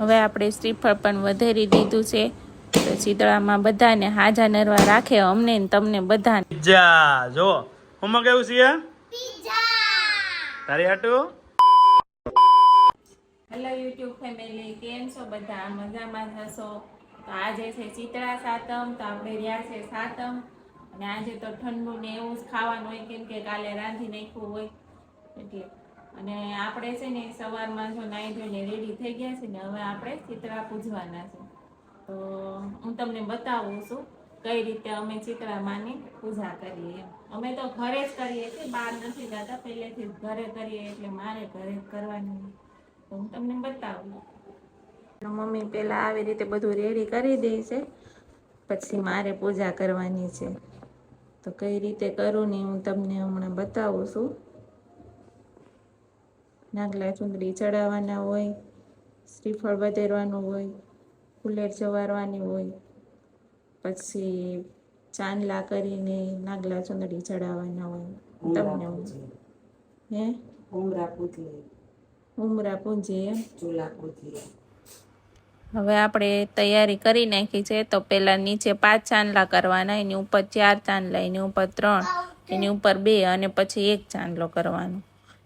હવે આપણે શ્રીફળ પણ વધારી દીધું છે. તો શીતળામાં બધાને હાજા નરવા રાખે અમને ને તમને બધાને. પિઝા. જો હું કેવું છે? તારી હાટું? હેલો યુટ્યુબ ફેમિલી કેમ છો બધા? મજામાં હશો? તો આજે છે ચિત્રા સાતમ તો આપણે રહ્યા છે સાતમ. અને આજે તો ઠંડુ ને એવું જ ખાવાનું હોય કેમ કે કાલે રાંધી નાખ્યું હોય. એટલે અને આપણે છે ને સવારમાં જો નાહી ધોઈને રેડી થઈ ગયા છે ને હવે આપણે ચિત્રા પૂજવાના છે. તો હું તમને બતાવું છું કઈ રીતે અમે ચિત્રા માની પૂજા કરીએ અમે તો ઘરે જ કરીએ છીએ, બહાર નથી જતા, પહેલેથી જ ઘરે કરીએ એટલે મારે ઘરે જ કરવાની તો હું તમને બતાવું. મમ્મી પહેલાં આવી રીતે બધું રેડી કરી દે છે, પછી મારે પૂજા કરવાની છે. તો કઈ રીતે કરું ને હું તમને હમણાં બતાવું છું. નાગલા ચુંદડી ચડાવવાના હોય શ્રીફળ વધેરવાનું હોય ફુલેર જવારવાની હોય પછી ચાંદલા કરીને નાગલા ચુંદડી ચડાવવાના હોય. તમને હે? ઉમરા ઉમરા પૂંજી ચૂલા પૂજીએ હવે આપણે તૈયારી કરી નાખી છે તો પહેલાં નીચે પાંચ ચાંદલા કરવાના એની ઉપર ચાર ચાંદલા એની ઉપર ત્રણ એની ઉપર બે અને પછી એક ચાંદલો કરવાનો.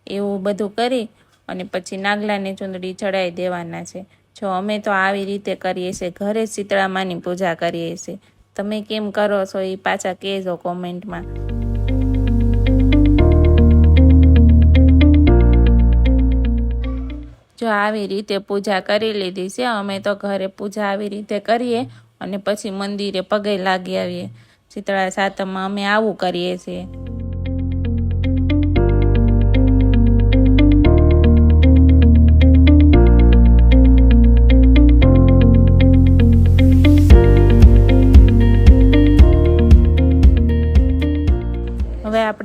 એવું બધું કરી અને પછી નાગલાની ચૂંદડી ચડાવી દેવાના છે. જો અમે તો આવી રીતે કરીએ છીએ, ઘરે શીતળામાની પૂજા કરીએ છીએ. તમે કેમ કરો છો એ પાછા કહેજો કોમેન્ટમાં. જો આવી રીતે પૂજા કરી લીધી છે, અમે તો ઘરે પૂજા આવી રીતે કરીએ અને પછી મંદિરે પગે લાગી આવીએ. શીતળા સાતમમાં અમે આવું કરીએ છીએ.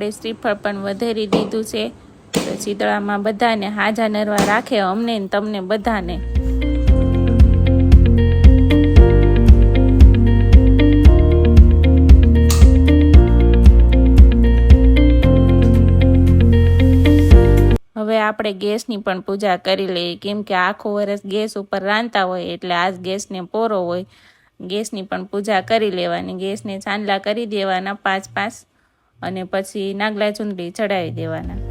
આપણે શ્રીફળ પણ વધારી દીધું છે. તો શીતળામાં બધાને હાજા નરવા રાખે અમને તમને બધાને. હવે આપણે ગેસની પણ પૂજા કરી લઈએ. કેમ કે આખું વર્ષ ગેસ ઉપર રાંધતા હોય એટલે આજ ગેસને પોરો હોય. ગેસની પણ પૂજા કરી લેવાની. ગેસને ચાંદલા કરી દેવાના પાંચ પાંચ. અને પછી નાગલા ચુંદડી ચડાવી દેવાના.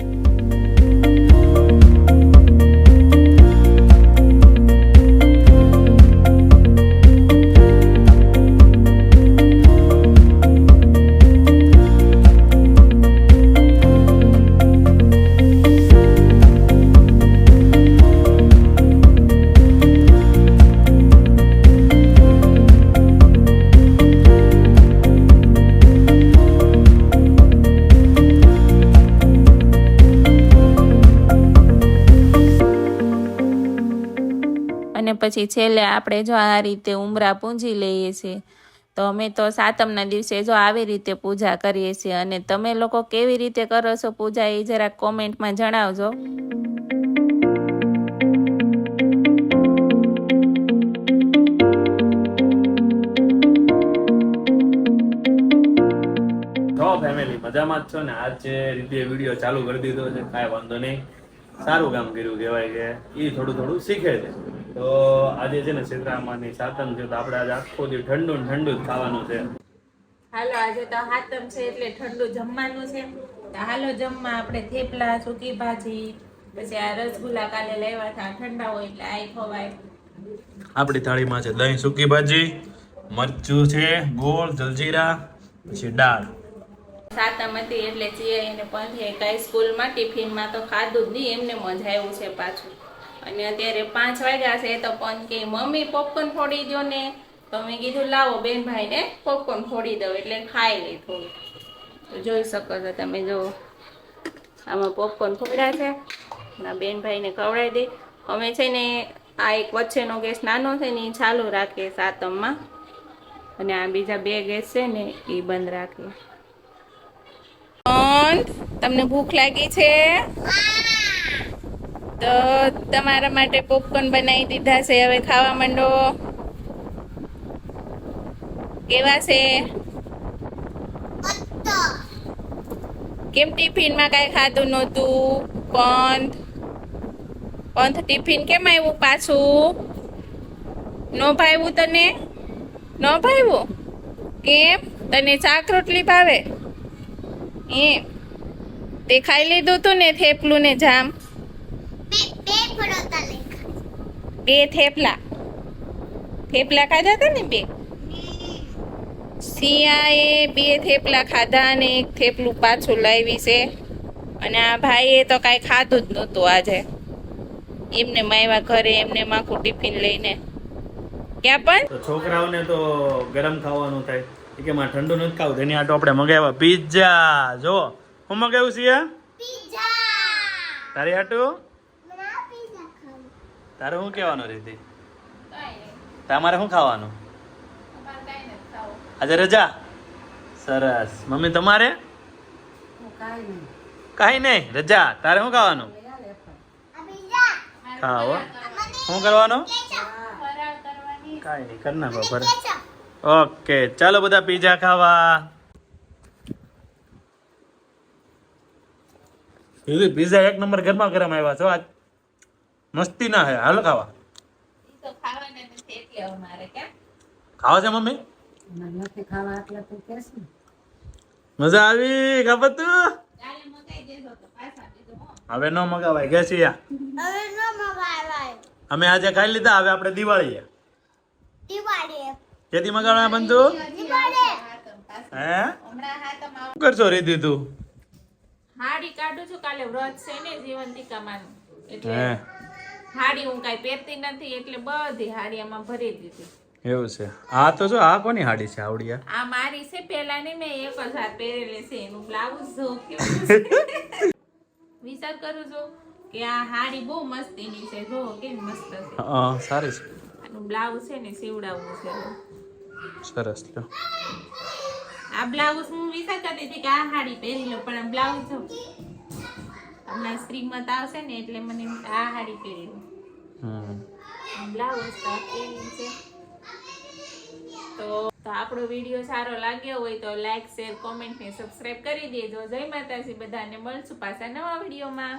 પછી છેલ્લે આપણે જો આ રીતે ઉમરા પૂંજી લઈએ છીએ, તો અમે તો સાતમના દિવસે જો આવી રીતે પૂજા કરીએ છીએ. અને તમે લોકો કેવી રીતે કરો છો પૂજા એ જરાક કોમેન્ટમાં જણાવજો. ફેમિલી મજામાં જ છો ને? આજ રીતે વીડિયો ચાલુ કરી દીધો છે, કાંઈ વાંધો નહીં. સારું કામ કહેવાય કે એ થોડું થોડું શીખે છે. તો આજે છે ને સીતરામાની સાતમ છે તો આપણે આજે આખો દિવસ ઠંડુ ને ઠંડુ જ ખાવાનું છે. હાલો આજે તો હાતમ છે એટલે ઠંડુ જમવાનું છે. તો હાલો જમવા આપણે થેપલા સૂકી ભાજી પછી આ રસગુલ્લા કાલે લેવા હતા ઠંડા હોય એટલે આઈ ખવાય. આપણી થાળીમાં છે દહીં સૂકી ભાજી મરચું છે ગોળ જલજીરા પછી દાળ. સાતમ હતી એટલે ચિયા એને પણ કઈ સ્કૂલમાં ટિફિનમાં તો ખાધું જ નહીં એમને મજા આવ્યું છે પાછું. અને અત્યારે પાંચ વાગ્યા છે તો પણ કે મમ્મી પોપકોર્ન ફોડી દો ને. તો મેં કીધું, લાવો બેન ભાઈને પોપકોર્ન ફોડી દો એટલે ખાઈ લે થોડું તો જોઈ શકો છો તમે જો, આમાં પોપકોર્ન ફોડ્યા છે. ના બેન ભાઈને ખવડાવી દે અમે છે ને, આ એક વચ્ચેનો ગેસ નાનો છે ને એ ચાલુ રાખીએ સાતમમાં. અને આ બીજા બે ગેસ છે ને એ બંધ રાખીએ તમને ભૂખ લાગી છે? તો તમારા માટે પોપકોર્ન બનાવી દીધા છે. હવે ખાવા માંડો. કેવા છે? કેમ ટિફિનમાં કાંઈ ખાધું નહોતું? પંથ પંથ ટિફિન કેમ આવ્યું પાછું? નો ભાવ્યું તને? નો ભાવ્યું કેમ? તને શાક રોટલી ભાવે? એમ. તે ખાઈ લીધું તું ને થેપલું ને જામ. બે થેપલા. થેપલા ખાધા હતા ને બે? સિયાએ બે થેપલા ખાધા અને એક થેપલું પાછું લાવી છે. અને આ ભાઈએ તો કાંઈ ખાધું જ નહોતું આજે. એમને માયવા ઘરે એમને માખું ટિફિન લઈને. ક્યાં પણ? છોકરાઓને તો ગરમ ખાવાનું થાય. કે માં ઠંડુ નથી ખાવું તેની આટો આપણે મગાવ્યા. પિઝા. જો હું મગાવ્યું છે તારી આટું? તારે શું કહેવાનું રીતિ તમારે શું ખાવાનું? આજે રજા? સરસ. મમ્મી તમારે? હું કાંઈ નહીં. રજા. તારે શું ખાવાનું? ખાવો શું કરવાનું? કાંઈ નહીં. કર નાખો ફરે ઓકે. ચાલો બધા પીઝા ખાવા. પીઝા એક નંબર ગરમા ગરમ આવ્યા છો આજ. મસ્તી ના હે હાલો ખાવા. ખાવા છે મમ્મી? મજા આવી ખબર તું? હવે ન મગાવાય ઘેસી અમે આજે ખાઈ લીધા હવે આપણે દિવાળી કેથી મગાવવા બંધુ? હે? શું કરશો રીધી તું? હાડી કાઢું છું કાલે વ્રત છે ને જીવંતિકામાં એટલે હે. હાડી હું કાંઈ પહેરતી નથી એટલે બધી હાડી આમાં ભરી દીધી. એવું છે. આ તો જો આ કોની હાડી છે આવડિયા? આ મારી છે પેલાની મેં એક જ હાથ પહેરેલી છે એનું બ્લાઉઝ જો વિચાર કરું છું કે આ હાડી બહુ મસ્તીની છે જો કેમ મસ્ત છે. હા સારી છે. આનું બ્લાઉઝ છે ને સીવડાવવું છે સરસ લ્યો. આ બ્લાઉઝ હું વિચાર કરતી હતી કે આ હાડી પહેરી લો પણ બ્લાઉઝ જો હમણાં શ્રીમત આવશે ને એટલે મને આ હાડી પહેરી બ્લાઉઝ તો પહેરી છે. તો તો આપણો વીડિયો સારો લાગ્યો હોય તો લાઈક શેર કોમેન્ટ ને સબસ્ક્રાઇબ કરી દેજો. જય માતાજી બધાને મળશું પાછા નવા વિડીયોમાં.